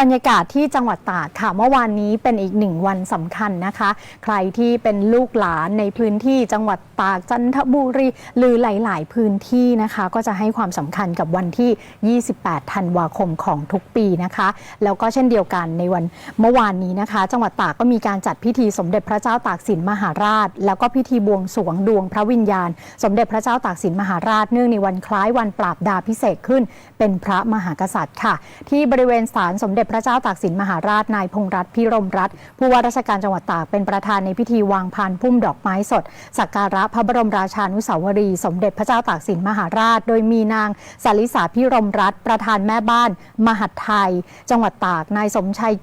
บรรยากาศที่จังหวัดตากค่ะเมื่อวานนี้เป็นอีกหนึ่งวันสำคัญนะคะ ใครที่เป็นลูกหลานในพื้นที่จังหวัดตากจันทบุรี หรือหลาย ๆ พื้นที่นะคะ ก็จะให้ความสำคัญกับวันที่ 28 ธันวาคมของทุกปีนะคะ แล้วก็เช่นเดียวกันในวันเมื่อวานนี้นะคะ จังหวัดตากก็มีการจัดพิธีสมเด็จพระเจ้าตากสินมหาราช แล้วก็พิธีบวงสรวงดวงพระวิญญาณ สมเด็จพระเจ้าตากสินมหาราชเนื่องในวันคล้ายวันปราบดาพิเศษขึ้น เป็นพระมหากษัตริย์ค่ะ ที่บริเวณศาลสมเด็จเด็จพระเจ้าตากสินมหาราชนายพงษ์รัตน์พิรมรัตน์ผู้ว่าราชการจังหวัดตากเป็นประธานในพิธีวางพานพุ่มดอกไม้สด สักการะพระบรมราชานุสาวรีย์สมเด็จพระเจ้าตากสินมหาราช โดยมีนางสาลิสาพิรมรัตน์ประธานแม่บ้าน มหัดไทย จังหวัดตากนายสมชัย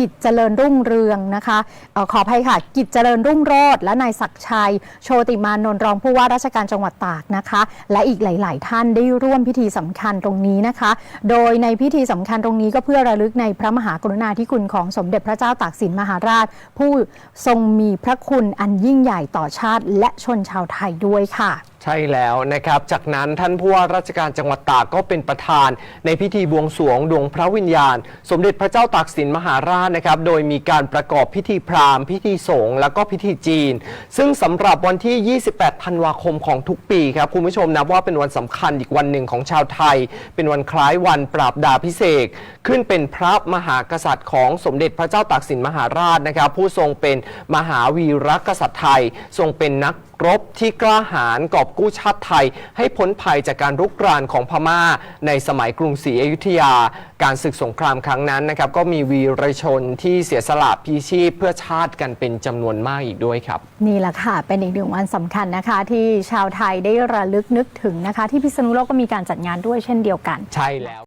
กิจเจริญรุ่งเรืองนะคะออขออภัยค่ะ กิจเจริญรุ่งโรจน์และนายศักชัย โชติมานนท์รองผู้ว่าราชการจังหวัดตากนะคะ และอีกหลาย ๆ ท่านได้ร่วมพิธีสำคัญตรงนี้นะคะ โดยในพิธีสำคัญตรงนี้ก็เพื่อระลึกในพระมหากรุณาธิคุณของสมเด็จพระเจ้าตากสินมหาราช ผู้ทรงมีพระคุณอันยิ่งใหญ่ต่อชาติ และชนชาวไทยด้วยค่ะ ใช่แล้วนะครับ จากนั้นท่านผู้ว่าราชการจังหวัดตากก็เป็นประธาน ในพิธีบวงสรวงดวงพระวิญญาณ สมเด็จพระเจ้าตากสินมหาราชนะครับ โดยมีการประกอบพิธีพราหมณ์ พิธีสงฆ์แล้วก็พิธีจีน ซึ่งสำหรับวันที่ 28 ธันวาคมของทุกปีครับคุณผู้ชมนับว่าเป็นวันสำคัญอีกวันหนึ่งของชาวไทย เป็นวันคล้ายวันปราบดาพิเศษขึ้นเป็นพระมหากษัตริย์ของสมเด็จพระเจ้าตากสินมหาราชนะครับ ผู้ทรงเป็นมหาวีรกษัตริย์ไทย ทรงเป็นนักรบที่กล้าหาญกอบกู้ชาติไทย ให้พ้นภัยจากการรุกรานของพม่า ในสมัยกรุงศรีอยุธยา การศึกสงครามครั้งนั้นนะครับก็มีวีรชนที่เสียสละพีชีพเพื่อชาติกันเป็นจำนวนมากอีกด้วยครับ นี่แหละค่ะ เป็นอีกหนึ่งวันสำคัญนะคะ ที่ชาวไทยได้ระลึกนึกถึงนะคะ ที่พิษณุโลกก็มีการจัดงานด้วยเช่นเดียวกัน ใช่แล้ว